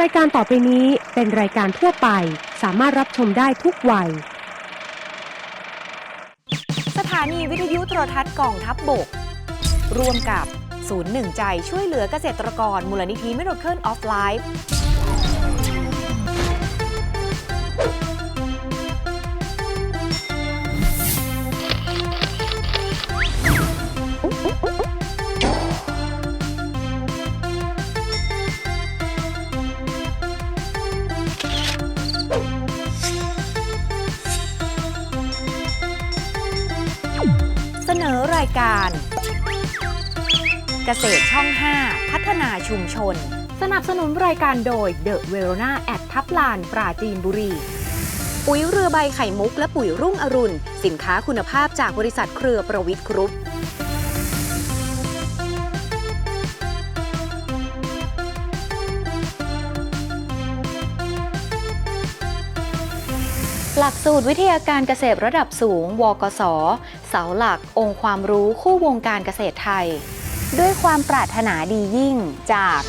รายการต่อไปนี้เป็นรายการทั่วไป สามารถรับชมได้ทุกวัย สถานีวิทยุโทรทัศน์กองทัพบบก ร่วมกับศูนย์หนึ่งใจช่วยเหลือเกษตรกรมูลนิธิมิโร การ เกษตรช่อง 5 พัฒนาชุมชน สนับสนุนรายการโดยเดอะเวโรนาแอดทับลาน ปราจีนบุรี ปุ๋ยเรือใบไข่มุกและปุ๋ยรุ่งอรุณ สินค้าคุณภาพจากบริษัทเครือประวิทย์กรุ๊ปหลักสูตรวิทยาการเกษตรระดับสูง วกศ เสาหลักองค์ความรู้คู่วงการเกษตรไทย ด้วยความปรารถนาดียิ่งจาก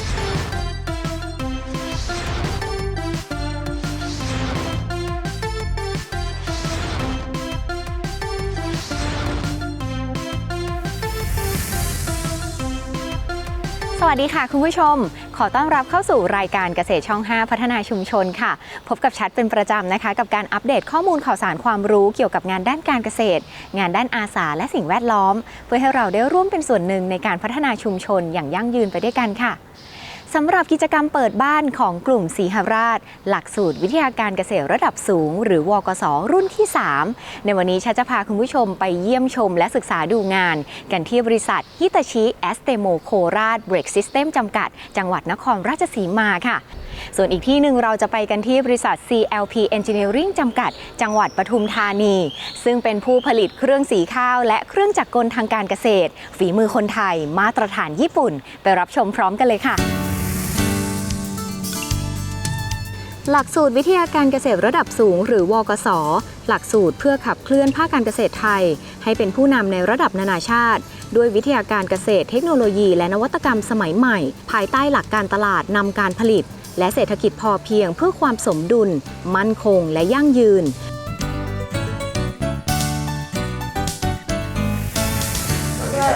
สวัสดีค่ะคุณผู้ชม ขอต้อนรับเข้าสู่รายการเกษตรช่อง 5 พัฒนาชุมชนค่ะ พบกับชัดเป็นประจำนะคะ กับการอัปเดตข้อมูลข่าวสารความรู้เกี่ยวกับงานด้านการเกษตร งานด้านอาสาและสิ่งแวดล้อม เพื่อให้เราได้ร่วมเป็นส่วนหนึ่งในการพัฒนาชุมชนอย่างยั่งยืนไปด้วยกันค่ะ สำหรับกิจกรรมเปิดบ้านของกลุ่มสีหราช หลักสูตรวิทยาการเกษตรระดับสูง หรือวกศรุ่นที่ 3 ในวันนี้ชัดจะพาคุณผู้ชมไปเยี่ยมชมและศึกษาดูงาน กันที่บริษัทฮิตาชิแอสเตโมโคราชเบรกซิสเต็มจำกัด จังหวัดนครราชสีมาค่ะ ส่วนอีกที่หนึ่งเราจะไปกันที่บริษัท CLP Engineering จำกัด จังหวัดปทุมธานี ซึ่งเป็นผู้ผลิตเครื่องสีข้าว และเครื่องจักรกลทางการเกษตร ฝีมือคนไทย มาตรฐานญี่ปุ่น ไปรับชมพร้อมกันเลยค่ะ หลักสูตรวิทยาการเกษตรระดับสูง หรือวกศหลักสูตรเพื่อขับเคลื่อนภาคการเกษตรไทย ให้เป็นผู้นำในระดับนานาชาติ ด้วยวิทยาการเกษตรเทคโนโลยี และนวัตกรรมสมัยใหม่ ภายใต้หลักการตลาดนำการผลิต และเศรษฐกิจพอเพียงเพื่อความสมดุล มั่นคง และยั่งยืน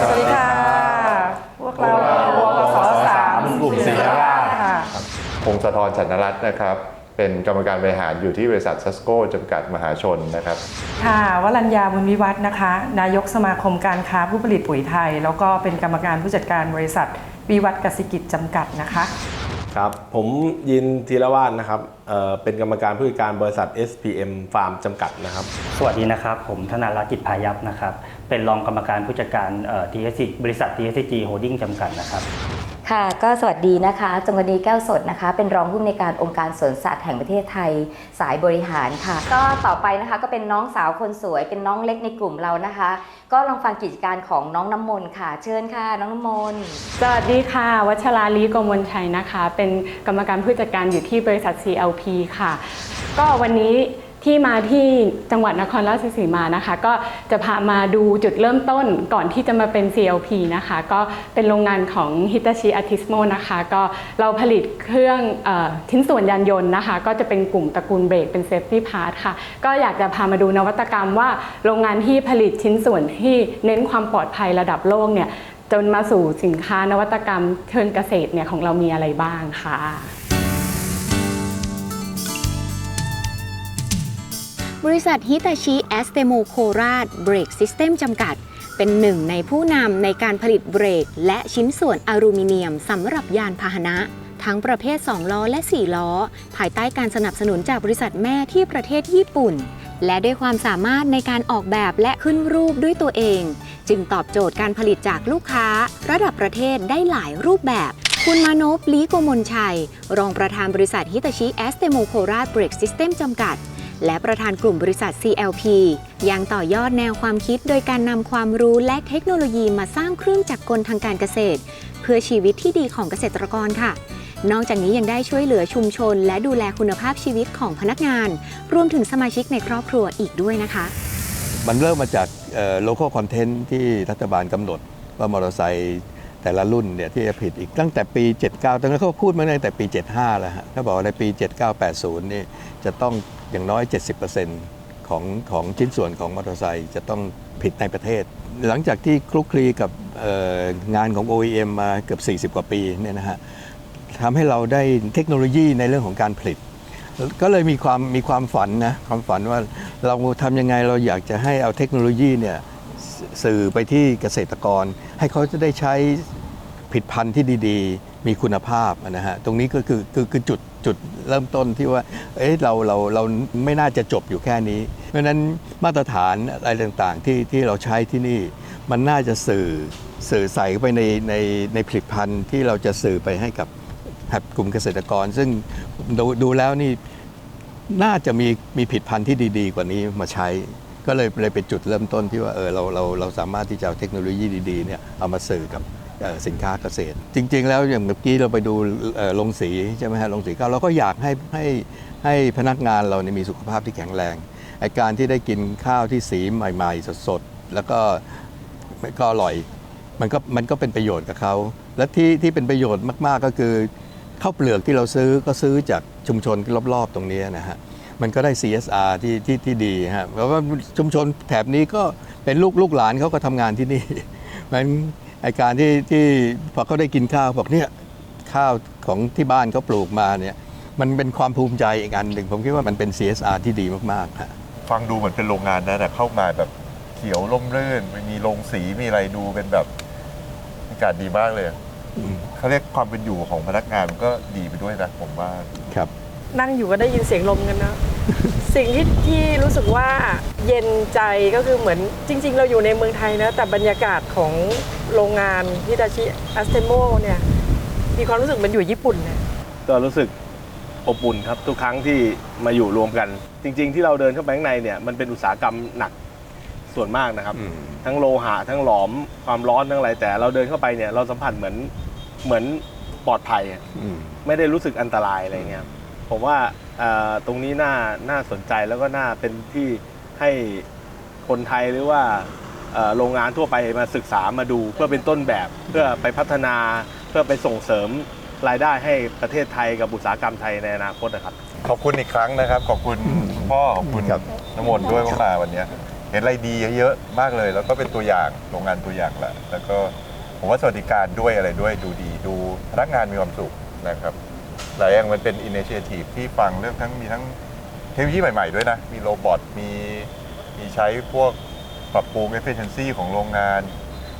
สวัสดีค่ะ พวกเราวกสสามกลุ่มศรีราชค่ะพงศธรฉันนรัตน์นะครับ เป็นกรรมการบริหารอยู่ที่บริษัทซัสโกจำกัดมหาชนนะครับ ค่ะวรัญญาบุญวิวัฒน์นะคะ นายกสมาคมการค้าผู้ผลิตปุ๋ยไทย แล้วก็เป็นกรรมการผู้จัดการบริษัทวิวัฒน์กสิกิจจำกัดนะคะ ครับ ผมยินธีรวาฒนะครับเอ่อเป็นกรรมการผู้จัดการบริษัท SPM Farm จำกัดนะครับ สวัสดีนะครับ ผมธนารักษ์กิจพายัพนะครับ เป็นรองกรรมการผู้จัดการเอ่อ TSC บริษัท TSCG Holding จำกัดนะครับ ค่ะ ก็สวัสดีนะคะจงกนีแก้วสดนะคะ เป็นรองผู้อำนวยการองค์การสวนสัตว์แห่งประเทศไทยสายบริหารค่ะ ก็ต่อไปนะคะก็เป็นน้องสาวคนสวย เป็นน้องเล็กในกลุ่มเรานะคะ ก็ลองฟังกิจการของน้องน้ำมนต์ค่ะ เชิญค่ะ น้องน้ำมนต์สวัสดีค่ะ วัชราลีกมลชัยนะคะ เป็นกรรมการผู้จัดการอยู่ที่บริษัท CLP ค่ะ ก็วันนี้ ที่มาที่จังหวัดนครราชสีมานะคะ ก็จะพามาดูจุดเริ่มต้นก่อนที่จะมาเป็น CLP นะคะ ก็เป็นโรงงานของ Hitachi Artismo นะคะ ก็เราผลิตเครื่องอชิ้นส่วนยานยนต์นะคะ ก็จะเป็นกลุ่มตระกูลเบรกเป็น Safety Part ค่ะ ก็อยากจะพามาดูนวัตกรรมว่าโรงงานที่ผลิตชิ้นส่วนที่เน้นความปลอดภัยระดับโลกเนี่ยจนมาสู่สินค้านวัตกรรมเชิงเกษตรเนี่ยของเรามีอะไรบ้างค่ะ บริษัทฮิตาชิแอสเตโมโคราชเบรกซิสเต็มจำกัด เป็นหนึ่งในผู้นำในการผลิตเบรก และชิ้นส่วนอลูมิเนียมสำหรับยานพาหนะ ทั้งประเภท 2 ล้อและ 4 ล้อ ภายใต้การสนับสนุนจากบริษัทแม่ที่ประเทศญี่ปุ่น และด้วยความสามารถในการออกแบบและขึ้นรูปด้วยตัวเอง จึงตอบโจทย์การผลิตจากลูกค้า ระดับประเทศได้หลายรูปแบบคุณมานพลีโกมลชัย รองประธานบริษัทฮิตาชิแอสเตโมโคราชเบรกซิสเต็มจำกัด และประธานกลุ่มบริษัท CLP ยังต่อยอดแนวความคิดโดยการนำความรู้และเทคโนโลยีมาสร้างเครื่องจักรกลทางการเกษตร เพื่อชีวิตที่ดีของเกษตรกรค่ะ นอกจากนี้ยังได้ช่วยเหลือชุมชน และดูแลคุณภาพชีวิตของพนักงาน รวมถึงสมาชิกในครอบครัวอีกด้วยนะคะ มันเริ่มมาจากเอ่อ local content ที่รัฐบาลกำหนดว่ามอเตอร์ไซค์ แต่ละรุ่นเนี่ยที่จะผลิตอีกตั้งแต่ปี 79ตอนนั้นเขาพูดมาตั้งแต่ปี 75 แล้วฮะเขาบอกในปี 7980 นี่จะต้องอย่างน้อย 70%ของของชิ้นส่วนของมอเตอร์ไซค์จะต้องผลิตในประเทศ หลังจากที่คลุกคลีกับงานของ OEM มาเกือบ 40 กว่าปีเนี่ยนะฮะทำให้เราได้เทคโนโลยีในเรื่องของการผลิต ก็เลยมีความมีความฝันนะความฝันว่าเราทำยังไงเราอยากจะให้เอาเทคโนโลยีเนี่ยสื่อไปที่เกษตรกร ให้เขาจะได้ใช้ ผลิตภัณฑ์ที่ดีๆ มีคุณภาพนะฮะตรงนี้ก็คือคือคือจุดจุดเริ่มต้นที่ว่าเอ๊ะเราเราเราไม่น่าจะจบอยู่แค่นี้ เพราะฉะนั้นมาตรฐานอะไรต่างๆที่ที่เราใช้ที่นี่มันน่าจะสื่อสื่อใส่ไปในในในผลิตภัณฑ์ที่เราจะสื่อไปให้กับกลุ่มเกษตรกร ซึ่งดูดูแล้วนี่น่าจะมีมีผิดพันธุ์ที่ดีๆ กว่านี้มาใช้ ก็เลยเลยเป็นจุดเริ่มต้นที่ว่าเออเราเราเราสามารถที่จะเอาเทคโนโลยีดีๆเนี่ยเอามาสื่อกับ สินค้าเกษตร จริง ๆ แล้วอย่างเมื่อกี้เราไปดูโรงสีใช่ไหมฮะโรงสีข้าวเราก็อยากให้ให้ให้พนักงานเราเนี่ยมีสุขภาพที่แข็งแรงไอการที่ได้กินข้าวที่สีใหม่ ๆ สดๆแล้วก็ก็อร่อยมันก็มันก็เป็นประโยชน์กับเขาและที่ที่เป็นประโยชน์มากๆก็คือข้าวเปลือกที่เราซื้อก็ซื้อจากชุมชนรอบๆตรงนี้นะฮะมันก็ได้ CSR ที่ที่ที่ดีฮะเพราะว่าชุมชนแถบนี้ก็เป็นลูกลูกหลานเขาก็ทำงานที่นี่มัน ไอการที่ที่พอเขาได้กินข้าวบอกเนี่ยข้าวของที่บ้านเขาปลูกมาเนี่ยมันเป็นความภูมิใจอีกอันหนึ่งผมคิดว่ามันเป็น CSR ที่ดีมากๆฮะฟังดูเหมือนเป็นโรงงานนะแต่เข้ามาแบบเขียวร่มรื่นมีโรงสีมีอะไรดูเป็นแบบบรรยากาศดีมากเลยอะเขาเรียกความเป็นอยู่ของพนักงานมันก็ดีไปด้วยนะผมว่าครับ นั่งอยู่ก็ได้ยินเสียงลมกันนะสิ่งที่ที่รู้สึกว่าเย็นใจก็คือเหมือนจริง ๆ เราอยู่ในเมืองไทยนะ แต่บรรยากาศของโรงงานฮิตาชิอัสเตโมเนี่ย มีความรู้สึกเหมันอยู่ญี่ปุ่นเนี่ยก็รู้สึกอบอุ่นครับทุกครั้งที่มาอยู่รวมกัน จริง ๆ ที่เราเดินเข้าไปข้างในเนี่ยมันเป็นอุตสาหกรรมหนักส่วนมากนะครับอืมทั้งโลหะทั้งหลอมความร้อนทั้งอะไรแต่เราเดินเข้าไปเนี่ยเราสัมผัสเหมือนเหมือนปลอดภัยอะอืมไม่ได้รู้สึกอันตรายอะไรเงี้ย ผมว่าเอ่อตรงนี้น่าน่าสนใจแล้วก็น่าเป็นที่ให้คนไทยหรือว่าเอ่อโรงงานทั่วไปมาศึกษามาดู เพื่อเป็นต้นแบบเพื่อไปพัฒนาเพื่อไปส่งเสริมรายได้ให้ประเทศไทยกับอุตสาหกรรมไทยในอนาคตนะครับขอบคุณอีกครั้งนะครับ ขอบคุณคุณพ่อขอบคุณครับน้ำมนต์ด้วยว่ามาวันเนี้ยเห็นอะไรดีเยอะๆมากเลย แล้วก็เป็นตัวอย่างโรงงานตัวอย่างแหละแล้วก็ผมว่าสวัสดิการด้วยอะไรด้วยดูดีดูพนักงานมีความสุขนะครับ หลายอย่างมันเป็นอินิเชทีฟที่ฟังเรื่องทั้งมีทั้งเทคโนโลยีใหม่ๆด้วยนะ มีโรบอทมีมีใช้พวกปรับปรุง efficiency ของโรงงาน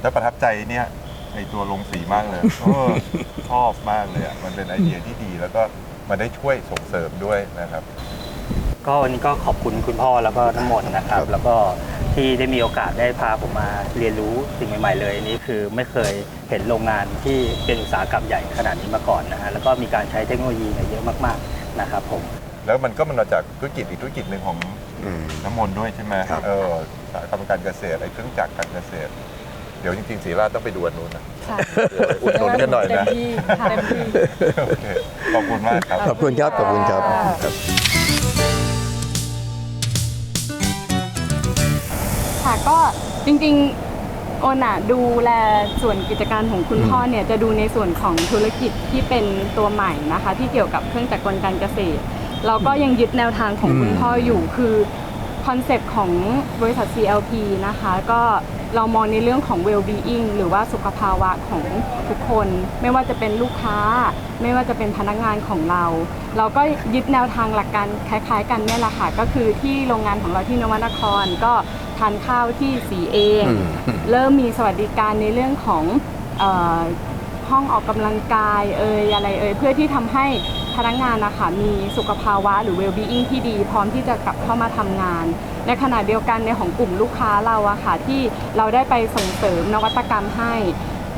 แล้วประทับใจเนี่ยในตัวโรงสีมากเลยเออชอบมากเลยอะมันเป็นไอเดียที่ดี แล้วก็มันได้ช่วยส่งเสริมด้วยนะครับ ก็วันนี้ก็ขอบคุณคุณพ่อแล้วก็น้ำมนต์นะครับ แล้วก็ ที่ได้มีโอกาสได้พาผมมาเรียนรู้สิ่งใหม่ ๆ เลยอันนี่คือไม่เคยเห็นโรงงานที่เป็นอุตสาหกรรมใหญ่ขนาดนี้มาก่อนนะฮะแล้วก็มีการใช้เทคโนโลยีเนี่ยเยอะมากๆนะครับผมแล้วมันก็มันมาจากธุรกิจอีกธุรกิจหนึ่งของอืมน้ำมนต์ด้วยใช่ไหมครับเอออุตสาหกรรมการเกษตรไอ้เครื่องจักรการเกษตร เดี๋ยวจริงๆศรีราชต้องไปดูอันนู้นนะค่ะเดี๋ยวไปอุดหนุนกันหน่อยนะเต็มที่ค่ะเต็มที่โอเคขอบคุณมากครับขอบคุณครับขอบคุณครับ ก็จริงๆโอน่ะดูแลส่วนกิจการของคุณพ่อเนี่ยจะดูในส่วนของธุรกิจที่เป็นตัวใหม่นะคะ ที่เกี่ยวกับเครื่องจักรกลการเกษตรเราก็ยังยึดแนวทางของคุณพ่ออยู่คือคอนเซปต์ของบริษัท CLP นะคะ ก็เรามองในเรื่องของ well-being หรือว่าสุขภาวะของทุกคน ไม่ว่าจะเป็นลูกค้า ไม่ว่าจะเป็นพนักงานของเรา เราก็ยึดแนวทางหลักการคล้าย ๆ กันเนี่ยแหละค่ะ ก็คือที่โรงงานของเราที่นวนครก็ ทานข้าวที่สีเองอืมเริ่มมีสวัสดิการในเรื่องของเออห้องออกกำลังกายเอ่ยอะไรเอ่ยเพื่อที่ทำให้พนักงานนะคะมีสุขภาวะหรือ well-being ที่ดีพร้อมที่จะกลับเข้ามาทำงาน ในขณะเดียวกันในของกลุ่มลูกค้าเราอะค่ะที่เราได้ไปส่งเสริมนวัตกรรมให้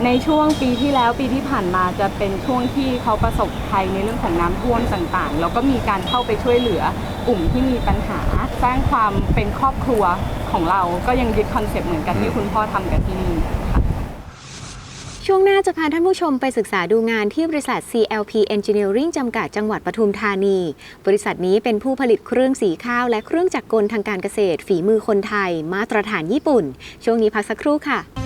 ในช่วงปีที่แล้วปีที่ผ่านมาจะเป็นช่วงที่เขาประสบภัยในเรื่องของน้ำท่วมต่างๆ แล้วก็มีการเข้าไปช่วยเหลือกลุ่มที่มีปัญหา สร้างความเป็นครอบครัวของเราก็ยังยึดคอนเซปต์เหมือนกันที่คุณพ่อทำกันที่นี่ค่ะช่วงหน้าจะพาท่านผู้ชมไปศึกษาดูงานที่บริษัท CLP Engineering จำกัดจังหวัดปทุมธานี บริษัทนี้เป็นผู้ผลิตเครื่องสีข้าว และเครื่องจักรกลทางการเกษตร ฝีมือคนไทย มาตรฐานญี่ปุ่น ช่วงนี้พักสักครู่ค่ะ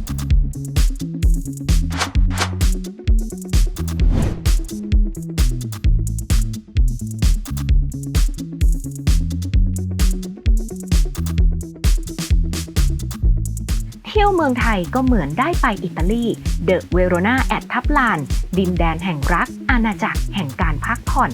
มืองไทยก็เหมือนได้ไปอิตาลี เดอะเวโรนาแอดทับลาน ดินแดนแห่งรัก อาณาจักรแห่งการพักผ่อน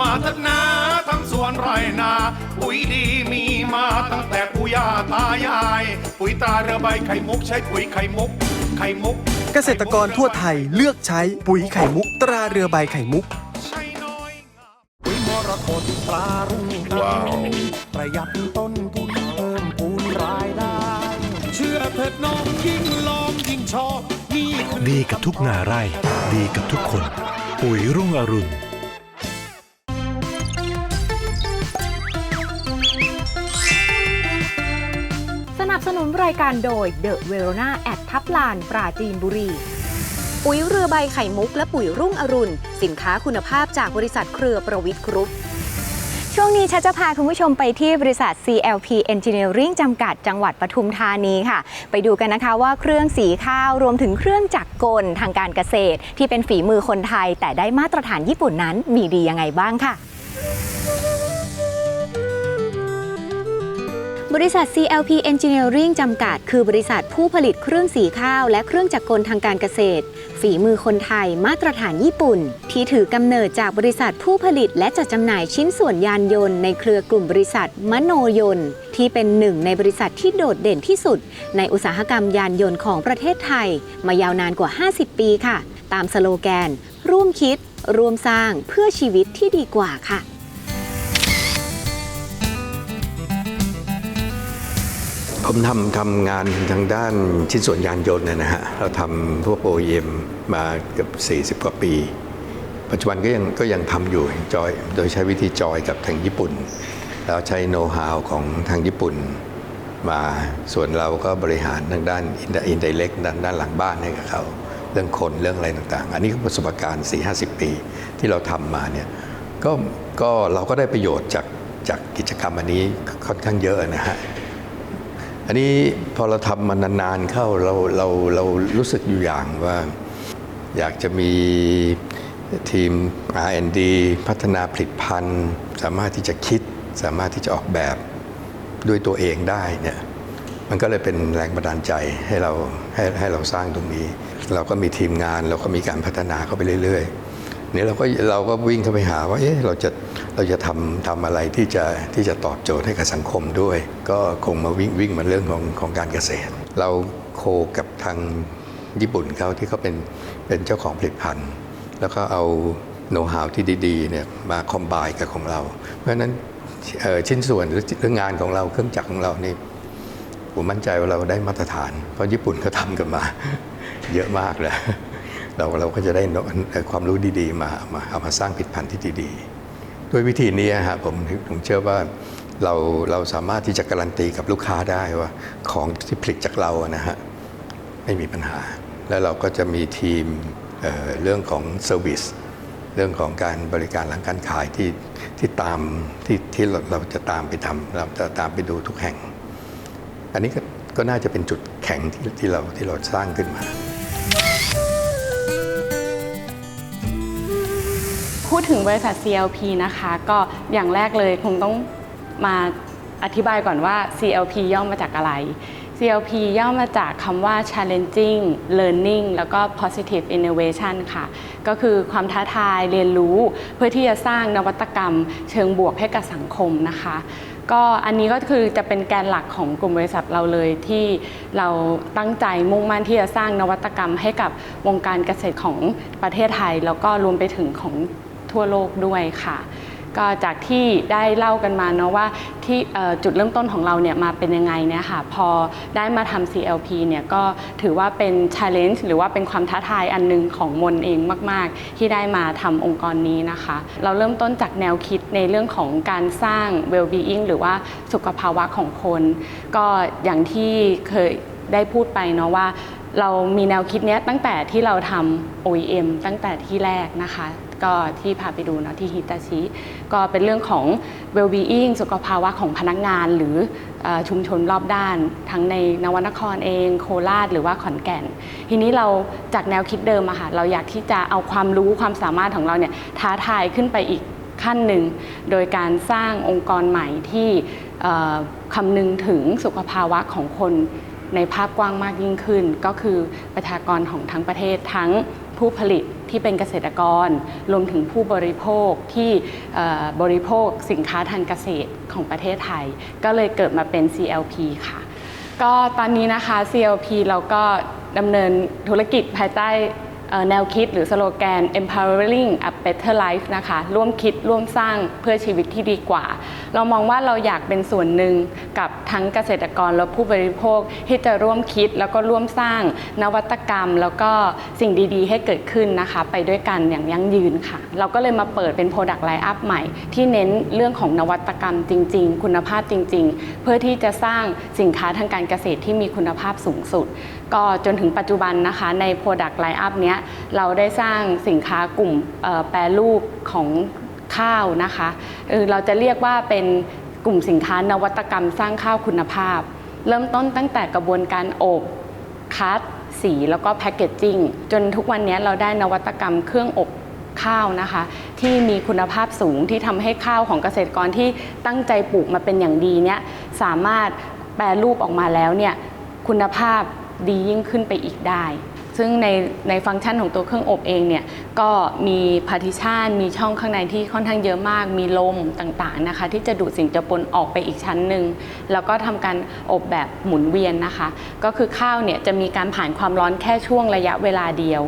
มาเถิดนาทั้งสวนไรนา ปุ๋ยดีมีมาตั้งแต่ปู่ย่าตายาย ปุ๋ยตราเรือใบไข่มุกใช้ปุ๋ยไข่มุก ไข่มุก เกษตรกรทั่วไทยเลือกใช้ปุ๋ยไข่มุก ตราเรือใบไข่มุกปุ๋ยมรกตตรารุ่งว้าว ประหยัดต้นทุนเพิ่มพูนรายได้ เชื่อเถิดน้องยิ่งลองยิ่งชอบนี่คือดีกับทุกนาไร่ ดีกับทุกคน ปุ๋ยรุ่งอรุณสนับสนุนรายการโดย The Verona แอดทับลานปราจีนบุรี ปุ๋ยเรือใบไข่มุกและปุ๋ยรุ่งอรุณ สินค้าคุณภาพจากบริษัทเครือประวิทย์กรุ๊ป ช่วงนี้ชัดจะพาคุณผู้ชมไปที่บริษัท CLP Engineering จำกัดจังหวัดปทุมธานีค่ะ ไปดูกันนะคะว่าเครื่องสีข้าวรวมถึงเครื่องจักรกลทางการเกษตร ที่เป็นฝีมือคนไทย แต่ได้มาตรฐานญี่ปุ่นนั้นมีดียังไงบ้างค่ะ บริษัท CLP Engineering จำกัด คือบริษัทผู้ผลิตเครื่องสีข้าว และเครื่องจักรกลทางการเกษตร ฝีมือคนไทยมาตรฐานญี่ปุ่น ที่ถือกำเนิดจากบริษัทผู้ผลิตและจัดจำหน่ายชิ้นส่วนยานยนต์ในเครือกลุ่มบริษัทมโนยนต์ ที่เป็นหนึ่งในบริษัทที่โดดเด่นที่สุด ในอุตสาหกรรมยานยนต์ของประเทศไทย มายาวนานกว่า 50 ปีค่ะ ตามสโลแกน ร่วมคิด ร่วมสร้างเพื่อชีวิตที่ดีกว่าค่ะ ผมทำทำงานทางด้านชิ้นส่วนยานยนต์นะฮะ เราทำพวก OEM มาเกือบ40 กว่าปี ปัจจุบันก็ยังก็ยังทำอยู่จอยโดยใช้วิธีจอยกับทางญี่ปุ่นแล้วใช้โน้ตฮาวของทางญี่ปุ่นมาส่วนเราก็บริหารทางด้านอินไดเล็กด้านด้านหลังบ้านให้กับเขาเรื่องคนเรื่องอะไรต่างๆ อันนี้ก็ประสบการณ์4-50 ปีที่เราทำมาเนี่ยก็ก็เราก็ได้ประโยชน์จากจากกิจกรรมอันนี้ค่อนข้างเยอะนะฮะ อันนี้พอเราทำมานานๆเข้าเราเราเรารู้สึกอยู่อย่างว่าอยากจะมีทีม R&D พัฒนาผลิตภัณฑ์ สามารถที่จะคิด สามารถที่จะออกแบบด้วยตัวเองได้เนี่ยมันก็เลยเป็นแรงบันดาลใจให้เราให้ให้เราสร้างตรงนี้ เราก็มีทีมงานเราก็มีการพัฒนาเข้าไปเรื่อยๆนี่เราก็เราก็วิ่งเข้าไปหาว่าเอ๊ะเราจะ เราจะทำทำอะไรที่จะที่จะตอบโจทย์ให้กับสังคมด้วย ก็คงมาวิ่งวิ่งมาเรื่องของของการเกษตร เราโคกับทางญี่ปุ่นเขาที่เขาเป็นเป็นเจ้าของผลิตภัณฑ์ แล้วก็เอาโน้ตฮาวที่ดีๆเนี่ยมาคอมไบกับของเรา เพราะฉะนั้นชิ้นส่วนหรือเรื่องงานของเราเครื่องจักรของเรานี่ผมมั่นใจว่าเราได้มาตรฐาน เพราะญี่ปุ่นเขาทำกันมา เยอะมากแล้วเราเราก็จะได้ความรู้ดีๆ มาเอามาเอามาสร้างผลิตภัณฑ์ที่ดีๆ ด้วยวิธีนี้ฮะผมผมเชื่อว่าเราเราสามารถที่จะการันตีกับลูกค้าได้ว่า ของที่ผลิตจากเราอะนะฮะไม่มีปัญหา แล้วเราก็จะมีทีมเเรื่องของเซอร์วิสเรื่องของการบริการหลังการขายที่ที่ตามที่ที่เราเราจะตามไปทำเราจะตามไปดูทุกแห่ง อันนี้ก็ก็น่าจะเป็นจุดแข็งที่ที่เราที่เราสร้างขึ้นมา พูดถึงบริษัท CLP นะคะ ก็อย่างแรกเลยคงต้องมาอธิบายก่อนว่า CLP ย่อมาจากอะไร CLP ย่อมาจากคำว่า challenging learning แล้วก็ positive innovation ค่ะ ก็คือความท้าทายเรียนรู้ เพื่อที่จะสร้างนวัตกรรม เชิงบวกให้กับสังคมนะคะ ก็อันนี้ก็คือจะเป็นแกนหลักของกลุ่มบริษัทเราเลยที่เราตั้งใจมุ่งมั่นที่จะสร้างนวัตกรรมให้กับวงการเกษตรของประเทศไทย แล้วก็รวมไปถึงของ ทั่วโลกด้วยค่ะ ก็จากที่ได้เล่ากันมาเนาะว่าที่จุดเริ่มต้นของเราเนี่ยมาเป็นยังไงเนี่ยค่ะพอได้มาทำ CLP เนี่ยก็ถือว่าเป็น challenge หรือว่าเป็นความท้าทายอันหนึงของมนเองมาก ๆ ที่ได้มาทำองค์กรนี้นะคะ เราเริ่มต้นจากแนวคิดในเรื่องของการสร้าง well-being หรือว่าสุขภาวะของคน ก็อย่างที่เคยได้พูดไปเนาะว่าเรามีแนวคิดนี้ตั้งแต่ที่เราทำ OEM ตั้งแต่ที่แรกนะคะ ก็ที่พาไปดูเนาะที่ฮิตาชิ ก็เป็นเรื่องของ well-being สุขภาวะของพนักงานหรืออชุมชนรอบด้าน ทั้งในนวนครเอง โคราชหรือว่าขอนแก่น ทีนี้เราจากแนวคิดเดิมอะค่ะเราอยากที่จะเอาความรู้ความสามารถของเราเนี่ยท้าทายขึ้นไปอีกขั้นหนึ่ง โดยการสร้างองค์กรใหม่ที่คำนึงถึงสุขภาวะของคนในภาพกว้างมากยิ่งขึ้น ก็คือประชากรของทั้งประเทศทั้งผู้ผลิต ที่เป็นเกษตรกร รวมถึงผู้บริโภคที่บริโภคสินค้าทางเกษตรของประเทศไทย ก็เลยเกิดมาเป็น CLP ค่ะ ก็ตอนนี้นะคะ CLP เราก็ดำเนินธุรกิจภายใต้ แนวคิดหรือสโลแกน empowering a better life นะคะ ร่วมคิดร่วมสร้างเพื่อชีวิตที่ดีกว่า เรามองว่าเราอยากเป็นส่วนหนึ่งกับทั้งเกษตรกรและผู้บริโภคที่จะร่วมคิดแล้วก็ร่วมสร้างนวัตกรรม แล้วก็สิ่งดีๆ ให้เกิดขึ้นนะคะ ไปด้วยกันอย่างยั่งยืนค่ะ เราก็เลยมาเปิดเป็น Product Line Up ใหม่ ที่เน้นเรื่องของนวัตกรรมจริง ๆ คุณภาพจริง ๆ เพื่อที่จะสร้างสินค้าทางการเกษตรที่มีคุณภาพสูงสุด ก็จนถึงปัจจุบันนะคะใน Product Line Up เนี้ยเราได้สร้างสินค้ากลุ่มแปรรูปของข้าวนะคะเออเราจะเรียกว่าเป็นกลุ่มสินค้านวัตกรรมสร้างข้าวคุณภาพ เริ่มต้นตั้งแต่กระบวนการอบคัด สีแล้วก็แพคเกจจิ้งจนทุกวันนี้เราได้นวัตกรรมเครื่องอบข้าวนะคะ ที่มีคุณภาพสูงที่ทำให้ข้าวของเกษตรกรที่ตั้งใจปลูกมาเป็นอย่างดีเนี่ยสามารถแปรรูปออกมาแล้วเนี่ยคุณภาพ ดียิ่งขึ้นไปอีกได้ ซึ่งในในฟังก์ชันของตัวเครื่องอบเองเนี่ยก็มีพาร์ติชันมีช่องข้างในที่ค่อนข้างเยอะมาก มีลมต่างๆนะคะ ที่จะดูดสิ่งเจือปนออกไปอีกชั้นหนึ่งแล้วก็ทำการอบแบบหมุนเวียนนะคะ ก็คือข้าวเนี่ยจะมีการผ่านความร้อนแค่ช่วงระยะเวลาเดียว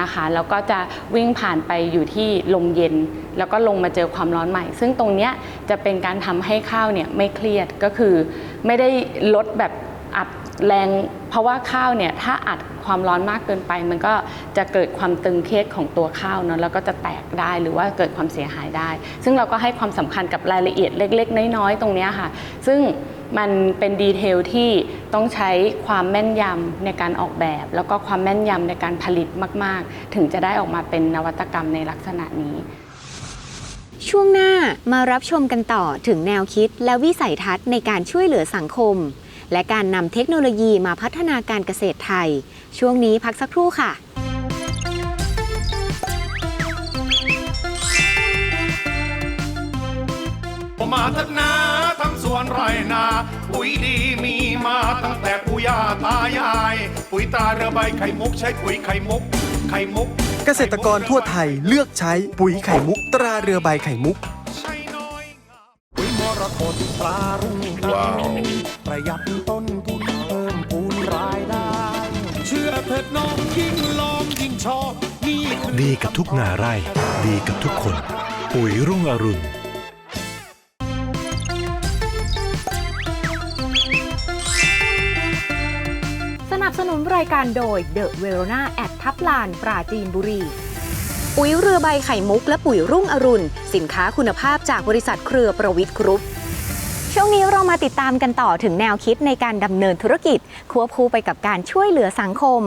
นะคะแล้วก็จะวิ่งผ่านไปอยู่ที่ลมเย็น แล้วก็ลงมาเจอความร้อนใหม่ ซึ่งตรงเนี้ยจะเป็นการทำให้ข้าวเนี่ยไม่เครียดก็คือ ไม่ได้ลดแบบอัด แรงเพราะว่าข้าวเนี่ยถ้าอัดความร้อนมากเกินไป มันก็จะเกิดความตึงเครียดของตัวข้าวเนาะแล้วก็จะแตกได้หรือว่าเกิดความเสียหายได้ ซึ่งเราก็ให้ความสำคัญกับรายละเอียดเล็ก ๆ น้อย ๆ ตรงนี้ค่ะ ซึ่งมันเป็นดีเทลที่ต้องใช้ความแม่นยำในการออกแบบ แล้วก็ความแม่นยำในการผลิตมาก ๆ ถึงจะได้ออกมาเป็นนวัตกรรมในลักษณะนี้ ช่วงหน้ามารับชมกันต่อถึงแนวคิดและวิสัยทัศน์ในการช่วยเหลือสังคม และการนำเทคโนโลยีมาพัฒนาการเกษตรไทย ช่วงนี้พักสักครู่ค่ะมาเถิดนาทั้งสวนไรนา ปุ๋ยดีมีมาตั้งแต่ปู่ย่าตายาย ปุ๋ยตราเรือใบไข่มุกใช้ปุ๋ยไข่มุก ไข่มุก เกษตรกรทั่วไทยเลือกใช้ปุ๋ยไข่มุก ตราเรือใบไข่มุกปุ๋ยมรกตตรารุ่งว้าว ประหยัดต้นทุนเพิ่มพูนรายได้ เชื่อเถิดน้องยิ่งลองยิ่งชอบนี่คือดีกับทุกนาไร่ ดีกับทุกคน ปุ๋ยรุ่งอรุณ สนับสนุนรายการโดย The Verona แอดทับลานปราจีนบุรี ปุ๋ยเรือใบไข่มุกและปุ๋ยรุ่งอรุณ สินค้าคุณภาพจากบริษัทเครือประวิทย์กรุ๊ป ช่วงนี้เรามาติดตามกันต่อถึงแนวคิดในการดำเนินธุรกิจ ควบคู่ไปกับการช่วยเหลือสังคม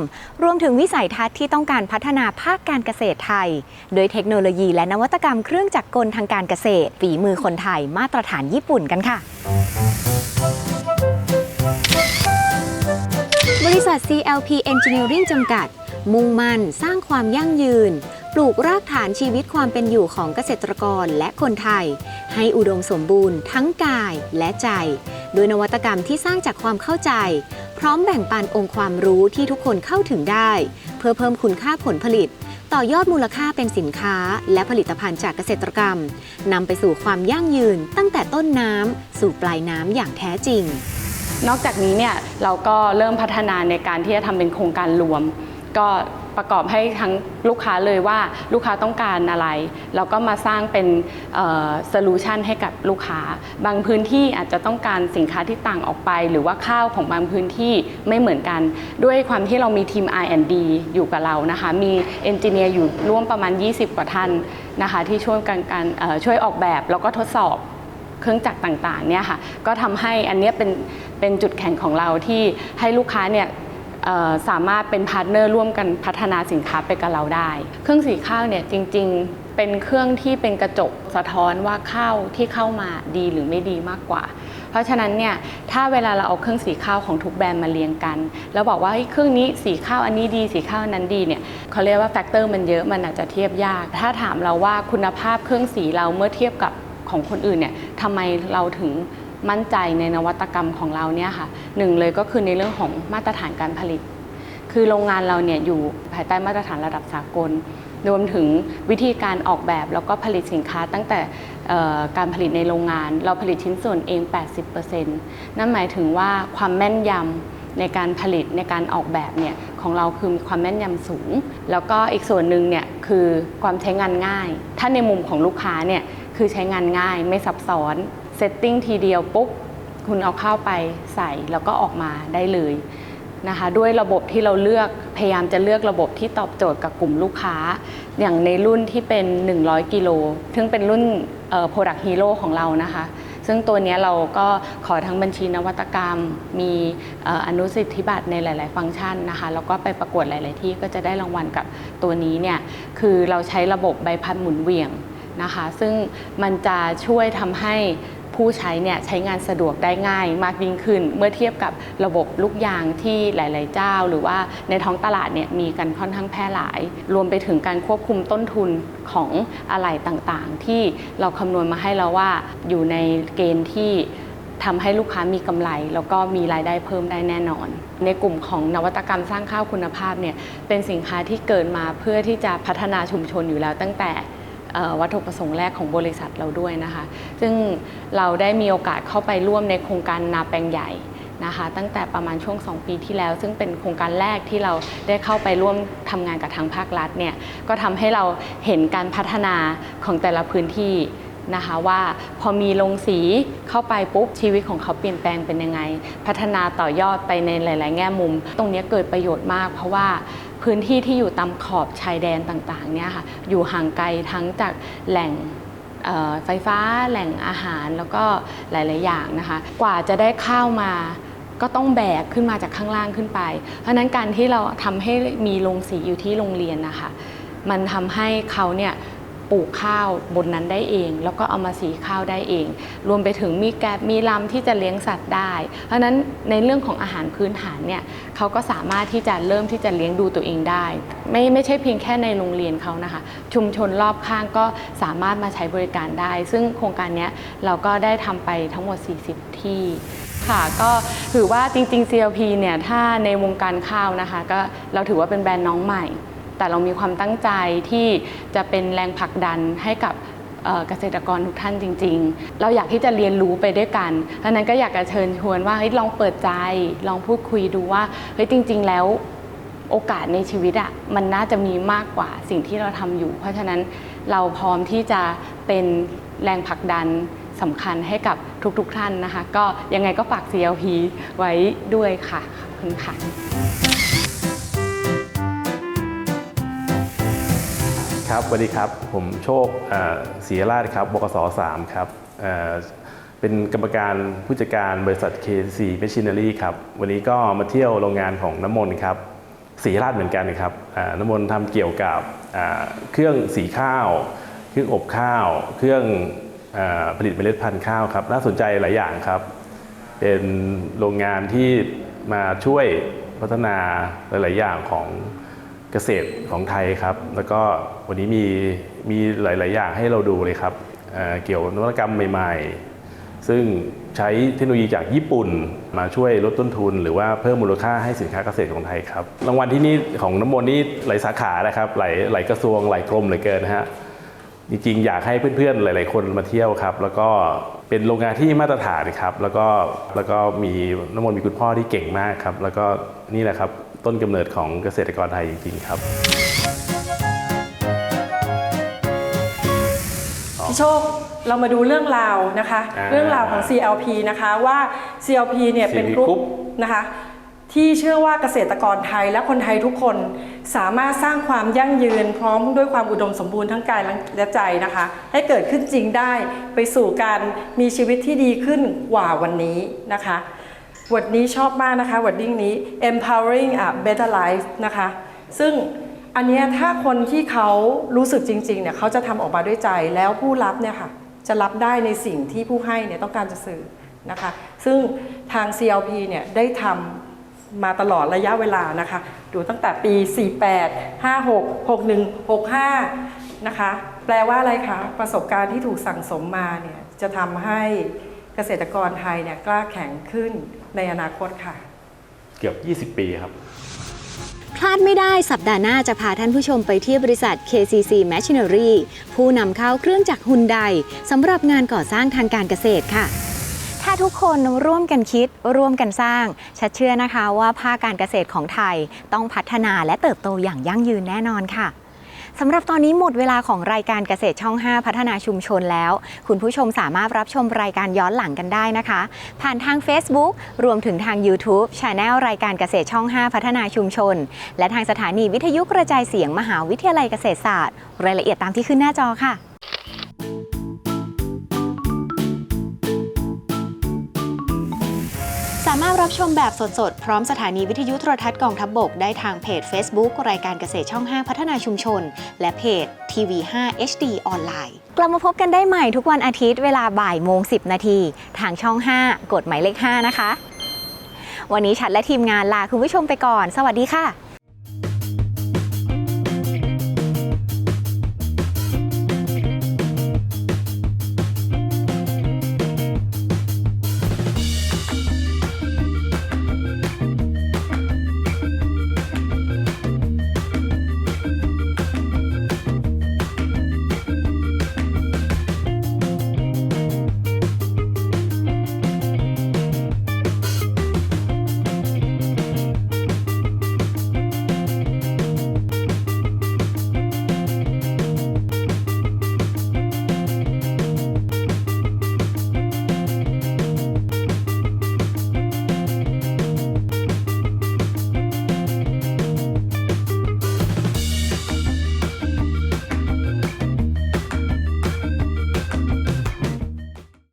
รวมถึงวิสัยทัศน์ที่ต้องการพัฒนาภาคการเกษตรไทย โดยเทคโนโลยีและนวัตกรรมเครื่องจักรกลทางการเกษตร ฝีมือคนไทยมาตรฐานญี่ปุ่นกันค่ะบริษัท CLP Engineering จำกัด มุ่งมั่นสร้างความยั่งยืน ปลูกรากฐานชีวิตความเป็นอยู่ของเกษตรกรและคนไทย ให้อุดมสมบูรณ์ทั้งกายและใจ โดยนวัตกรรมที่สร้างจากความเข้าใจ พร้อมแบ่งปันองค์ความรู้ที่ทุกคนเข้าถึงได้ เพื่อเพิ่มคุณค่าผลผลิต ต่อยอดมูลค่าเป็นสินค้า และผลิตภัณฑ์จากเกษตรกรรมนำไปสู่ความยั่งยืน ตั้งแต่ต้นน้ำสู่ปลายน้ำอย่างแท้จริง นอกจากนี้เนี่ยเราก็เริ่มพัฒนาในการที่จะทำเป็นโครงการรวม ก็ ประกอบให้ทั้งลูกค้าเลยว่าลูกค้าต้องการอะไร แล้วก็มาสร้างเป็นโซลูชันให้กับลูกค้า บางพื้นที่อาจจะต้องการสินค้าที่ต่างออกไป หรือว่าข้าวของบางพื้นที่ไม่เหมือนกัน ด้วยความที่เรามีทีม R&D อยู่กับเรานะคะ มีเอนจิเนียร์อยู่ร่วมประมาณ 20 กว่าท่านนะคะ ที่ช่วยกันการออช่วยออกแบบแล้วก็ทดสอบเครื่องจักรต่างๆเนี่ยค่ะก็ทำให้อันนี้เป็นเป็นจุดแข็งของเราที่ให้ลูกค้าเนี่ย สามารถเป็นพาร์ทเนอร์ร่วมกันพัฒนาสินค้าไปกับเราได้ เครื่องสีข้าวเนี่ยจริง ๆ เป็นเครื่องที่เป็นกระจกสะท้อนว่าข้าวที่เข้ามาดีหรือไม่ดีมากกว่า เพราะฉะนั้นเนี่ยถ้าเวลาเราเอาเครื่องสีข้าวของทุกแบรนด์มาเรียงกัน แล้วบอกว่าเฮ้ยเครื่องนี้สีข้าวอันนี้ดีสีข้าวนั้นดีเนี่ยเขาเรียกว่าแฟกเตอร์มันเยอะมันอาจจะเทียบยาก ถ้าถามเราว่าคุณภาพเครื่องสีเราเมื่อเทียบกับของคนอื่นเนี่ยทำไมเราถึง มั่นใจในนวัตกรรมของเราเนี่ยค่ะหนึ่งเลยก็คือในเรื่องของมาตรฐานการผลิต คือโรงงานเราเนี่ยอยู่ภายใต้มาตรฐานระดับสากล รวมถึงวิธีการออกแบบแล้วก็ผลิตสินค้าตั้งแต่การผลิตในโรงงาน เราผลิตชิ้นส่วนเอง 80%นั่นหมายถึงว่าความแม่นยำในการผลิตในการออกแบบเนี่ยของเราคือมีความแม่นยำสูง แล้วก็อีกส่วนหนึ่งเนี่ยคือความใช้งานง่าย ถ้าในมุมของลูกค้าเนี่ยคือใช้งานง่ายไม่ซับซ้อน เซตติ้งทีเดียวปุ๊บคุณเอาเข้าไปใส่แล้วก็ออกมาได้เลยนะคะด้วยระบบที่เราเลือกพยายามจะเลือกระบบที่ตอบโจทย์กับกลุ่มลูกค้า อย่างในรุ่นที่เป็น 100 กิโลซึ่งเป็นรุ่น Product Hero ของเรานะคะ ซึ่งตัวนี้เราก็ขอทั้งบัญชีนวัตกรรม มีอนุสิทธิบัตรในหลาย ๆ ฟังก์ชันนะคะ แล้วก็ไปประกวดหลาย ๆ ที่ก็จะได้รางวัลกับตัวนี้เนี่ยคือเราใช้ระบบใบพัดหมุนเวียงนะคะ ซึ่งมันจะช่วยทำให้ ผู้ใช้เนี่ยใช้งานสะดวกได้ง่ายมากยิ่งขึ้น เมื่อเทียบกับระบบลูกยางที่หลาย ๆ เจ้า หรือว่าในท้องตลาดเนี่ยมีกันค่อนข้างแพร่หลาย รวมไปถึงการควบคุมต้นทุนของอะไหล่ต่าง ๆ ที่เราคำนวณมาให้แล้วว่าอยู่ในเกณฑ์ที่ทำให้ลูกค้ามีกำไร แล้วก็มีรายได้เพิ่มได้แน่นอน ในกลุ่มของนวัตกรรมสร้างข้าวคุณภาพเนี่ยเป็นสินค้าที่เกิดมาเพื่อที่จะพัฒนาชุมชนอยู่แล้วตั้งแต่ วัตถุประสงค์แรกของบริษัทเราด้วยนะคะ ซึ่งเราได้มีโอกาสเข้าไปร่วมในโครงการนาแปลงใหญ่นะคะตั้งแต่ประมาณช่วง 2 ปีที่แล้ว ซึ่งเป็นโครงการแรกที่เราได้เข้าไปร่วมทำงานกับทางภาครัฐเนี่ยก็ทำให้เราเห็นการพัฒนาของแต่ละพื้นที่ นะคะว่าพอมีลงสีเข้าไปปุ๊บชีวิตของเขาเปลี่ยนแปลงเป็นยังไง พัฒนาต่อยอดไปในหลาย ๆ แง่มุม ตรงนี้เกิดประโยชน์มาก เพราะว่าพื้นที่ที่อยู่ตามขอบชายแดนต่าง ๆ เนี่ยค่ะอยู่ห่างไกลทั้งจากแหล่งไฟฟ้าแหล่งอาหารแล้วก็หลาย ๆ อย่างนะคะ กว่าจะได้ข้าวมาก็ต้องแบกขึ้นมาจากข้างล่างขึ้นไป เพราะฉะนั้นการที่เราทำให้มีโรงสีอยู่ที่โรงเรียนนะคะ มันทำให้เขาเนี่ย ปลูกข้าวบนนั้นได้เอง แล้วก็เอามาสีข้าวได้เอง รวมไปถึงมีแกลบมีลำที่จะเลี้ยงสัตว์ได้ เพราะฉะนั้นในเรื่องของอาหารพื้นฐานเนี่ยเขาก็สามารถที่จะเริ่มที่จะเลี้ยงดูตัวเองได้ ไม่ไม่ใช่เพียงแค่ในโรงเรียนเขานะคะ ชุมชนรอบข้างก็สามารถมาใช้บริการได้ ซึ่งโครงการนี้เราก็ได้ทำไปทั้งหมด 40 ที่ค่ะก็ถือว่าจริงๆ CLP เนี่ยถ้าในวงการข้าวนะคะ ก็เราถือว่าเป็นแบรนด์น้องใหม่ แต่เรามีความตั้งใจที่จะเป็นแรงผลักดันให้กับเกษตรกรทุกท่านจริง ๆ เราอยากที่จะเรียนรู้ไปด้วยกันดังนั้นก็อยากจะเชิญชวนว่าเฮ้ยลองเปิดใจ ลองพูดคุยดูว่าเฮ้ยจริง ๆ แล้วโอกาสในชีวิตอะมันน่าจะมีมากกว่าสิ่งที่เราทำอยู่ เพราะฉะนั้นเราพร้อมที่จะเป็นแรงผลักดันสำคัญให้กับทุกๆท่านนะคะ ก็ยังไงก็ฝาก CLP ไว้ด้วยค่ะขอบคุณค่ะ ครับสวัสดีครับ ผมโชคศรีราชครับบกส3ครับเป็นกรรมการผู้จัดการบริษัท KC Machinery ครับ วันนี้ก็มาเที่ยวโรงงานของน้ำมนต์ครับศรีราชเหมือนกันนะครับน้ำมนต์ทำเกี่ยวกับเครื่องสีข้าว เครื่องอบข้าว เครื่องอผลิตเมล็ดพันธุ์ข้าวครับ น่าสนใจหลายอย่างครับ เป็นโรงงานที่มาช่วยพัฒนาหลาย ๆ อย่างของ เกษตรของไทยครับ แล้วก็วันนี้มีมีหลาย ๆ อย่างให้เราดูเลยครับเเกี่ยวกับนวัตกรรมใหม่ ๆ ซึ่งใช้เทคโนโลยีจากญี่ปุ่นมาช่วยลดต้นทุน หรือว่าเพิ่มมูลค่าให้สินค้าเกษตรของไทยครับ รางวัลที่นี่ของน้ำมนต์นี่หลายสาขานะครับ หลายหลายกระทรวงหลายกรมเหลือเกินนะฮะจริงๆ อยากให้เพื่อนๆ หลาย ๆ คนมาเที่ยวครับ แล้วก็เป็นโรงงานที่มาตรฐานครับ แล้วก็แล้วก็มีน้ำมนต์มีคุณพ่อที่เก่งมากครับ แล้วก็นี่แหละครับ ต้นกำเนิดของเกษตรกรไทยจริงๆครับ พี่โชคเรามาดูเรื่องราวนะคะ อ่าเรื่องราวของ CLP นะคะว่า CLP เนี่ยเป็น CLP กลุ่กรุ๊มปนะคะ ที่เชื่อว่าเกษตรกรไทยและคนไทยทุกคนสามารถสร้างความยั่งยืน พร้อมด้วยความอุดมสมบูรณ์ทั้งกายและใจนะคะ ให้เกิดขึ้นจริงได้ไปสู่การมีชีวิตที่ดีขึ้นกว่าวันนี้นะคะ วดนี้ชอบมากนะคะวดดิ้งนี้ empowering a better life นะคะ ซึ่งอันนี้ถ้าคนที่เขารู้สึกจริงๆเนี่ยเขาจะทำออกมาด้วยใจแล้วผู้รับเนี่ยค่ะจะรับได้ในสิ่งที่ผู้ให้เนี่ยต้องการจะสื่อนะคะ ซึ่งทาง CLP เนี่ยได้ทำมาตลอดระยะเวลานะคะ ดูตั้งแต่ปี 48 56 61 65 นะคะ แปลว่าอะไรคะ ประสบการณ์ที่ถูกสั่งสมมาเนี่ยจะทำให้เกษตรกรไทยเนี่ยกล้าแข็งขึ้น ในอนาคตค่ะ เกือบ 20 ปีครับ พลาดไม่ได้สัปดาห์หน้าจะพาท่านผู้ชมไปที่บริษัท KCC Machinery ผู้นำเข้าเครื่องจักรฮุนไดสำหรับงานก่อสร้างทางการเกษตรค่ะ ถ้าทุกคนร่วมกันคิดร่วมกันสร้างชัดเชื่อนะคะว่าภาคการเกษตรของไทยต้องพัฒนาและเติบโตอย่างยั่งยืนแน่นอนค่ะ สำหรับตอนนี้หมดเวลาของรายการเกษตรช่อง 5 พัฒนาชุมชนแล้ว คุณผู้ชมสามารถรับชมรายการย้อนหลังกันได้นะคะ ผ่านทาง Facebook รวมถึงทาง YouTube c h anel รายการเกษตรช่อง 5 พัฒนาชุมชน และทางสถานีวิทยุกระจายเสียงมหาวิทยาลัยเกษตรศาสตร์ รายละเอียดตามที่ขึ้นหน้าจอค่ะามารถรับชมแบบสดๆ พร้อมสถานีวิทยุโทรทัศน์กองทัพบบก ได้ทางเพจ Facebook รายการเกษตรช่อง 5 พัฒนาชุมชน และเพจทีวี5 HD ออนไลน์ กลับมาพบกันได้ใหม่ทุกวันอาทิตย์เวลาบ่ายโมง 10 นาที ทางช่อง 5 กดหมายเลข 5 นะคะ วันนี้ฉันและทีมงานลาคุณผู้ชมไปก่อน สวัสดีค่ะ